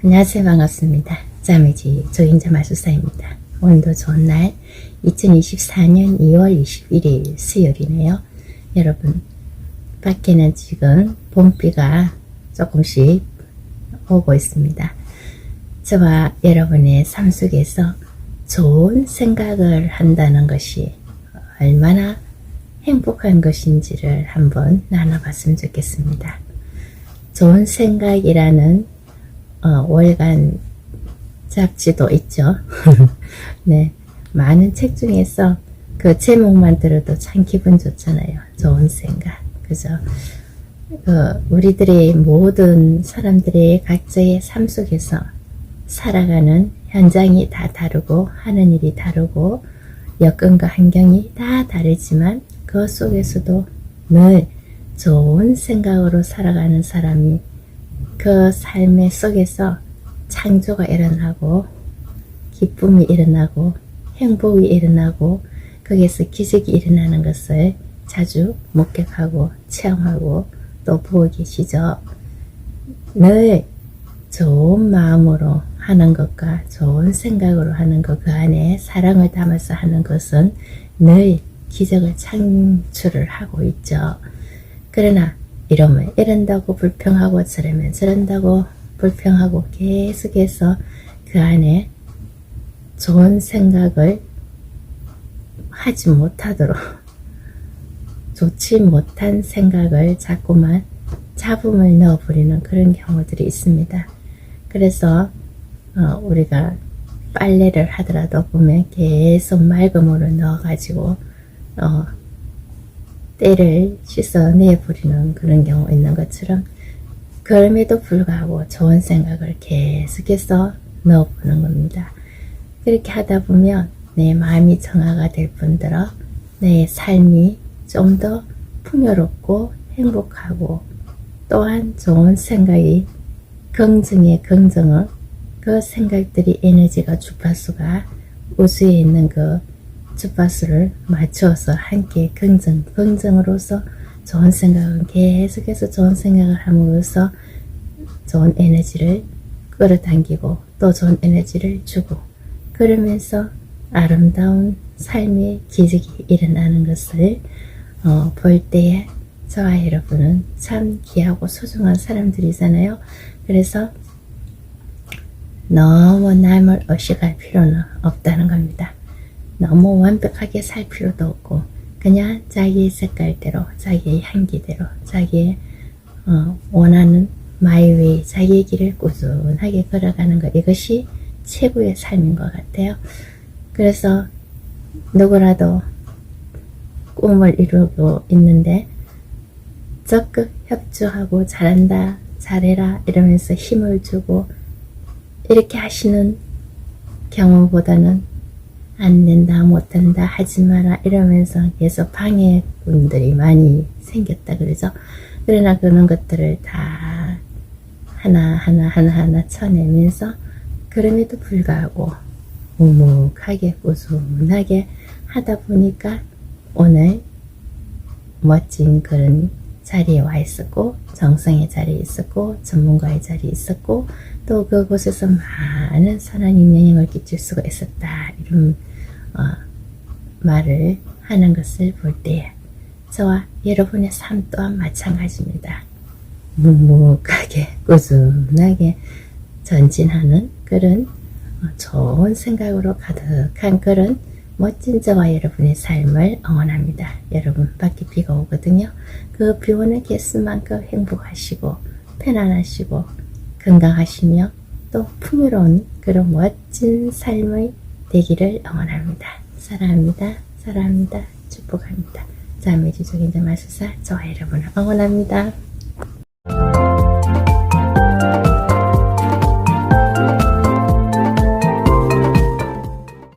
안녕하세요. 반갑습니다. 자매지 조인자 마술사입니다. 오늘도 좋은 날 2024년 2월 21일 수요일이네요. 여러분 밖에는 지금 봄비가 조금씩 오고 있습니다. 저와 여러분의 삶 속에서 좋은 생각을 한다는 것이 얼마나 행복한 것인지를 한번 나눠봤으면 좋겠습니다. 좋은 생각이라는 어, 월간 잡지도 있죠. 네, 많은 책 중에서 그 제목만 들어도 참 기분 좋잖아요. 좋은 생각, 그죠? 그 우리들의 모든 사람들의 각자의 삶 속에서 살아가는 현장이 다 다르고 하는 일이 다르고 여건과 환경이 다 다르지만 그 속에서도 늘 좋은 생각으로 살아가는 사람이 그 삶의 속에서 창조가 일어나고 기쁨이 일어나고 행복이 일어나고 거기에서 기적이 일어나는 것을 자주 목격하고 체험하고 또 보고 계시죠. 늘 좋은 마음으로 하는 것과 좋은 생각으로 하는 것, 그 안에 사랑을 담아서 하는 것은 늘 기적을 창출을 하고 있죠. 그러나 이러면 이런다고 불평하고 저러면 저런다고 불평하고 계속해서 그 안에 좋은 생각을 하지 못하도록 좋지 못한 생각을 자꾸만 잡음을 넣어버리는 그런 경우들이 있습니다. 그래서 어, 우리가 빨래를 하더라도 보면 계속 물을 넣어가지고 어, 때를 씻어내버리는 그런 경우 있는 것처럼 그럼에도 불구하고 좋은 생각을 계속해서 넣어보는 겁니다. 그렇게 하다 보면 내 마음이 정화가 될 뿐더러 내 삶이 좀 더 풍요롭고 행복하고 또한 좋은 생각이 긍정의 긍정은 그 생각들이 에너지가 주파수가 우주에 있는 그 주파수를 맞춰서 함께 긍정, 긍정으로서 좋은 생각은 계속해서 좋은 생각을 함으로써 좋은 에너지를 끌어당기고 또 좋은 에너지를 주고 그러면서 아름다운 삶의 기적이 일어나는 것을 어, 볼 때에 저와 여러분은 참 귀하고 소중한 사람들이잖아요. 그래서 너무 남을 의식할 필요는 없다는 겁니다. 너무 완벽하게 살 필요도 없고 그냥 자기의 색깔대로 자기의 향기대로 자기의 어, 원하는 마이웨이 자기의 길을 꾸준하게 걸어가는 것 이것이 최고의 삶인 것 같아요. 그래서 누구라도 꿈을 이루고 있는데 적극 협조하고 잘한다 잘해라 이러면서 힘을 주고 이렇게 하시는 경우보다는 안 된다, 못 한다, 하지 마라 이러면서 계속 방해꾼들이 많이 생겼다 그러죠. 그러나 그런 것들을 다 하나하나 하나하나 쳐내면서 그럼에도 불구하고 묵묵하게 꾸준하게 하다 보니까 오늘 멋진 그런 자리에 와 있었고 정성의 자리에 있었고 전문가의 자리에 있었고 또 그곳에서 많은 선한 영향을 끼칠 수가 있었다 이런 어, 말을 하는 것을 볼 때에 저와 여러분의 삶 또한 마찬가지입니다. 묵묵하게 꾸준하게 전진하는 그런 어, 좋은 생각으로 가득한 그런 멋진 저와 여러분의 삶을 응원합니다. 여러분 밖에 비가 오거든요. 그 비 오는 개수만큼 행복하시고 편안하시고 건강하시며 또 풍요로운 그런 멋진 삶의 되기를 응원합니다. 사랑합니다. 사랑합니다. 축복합니다. 자매지족인자 마술사 저와 여러분을 응원합니다.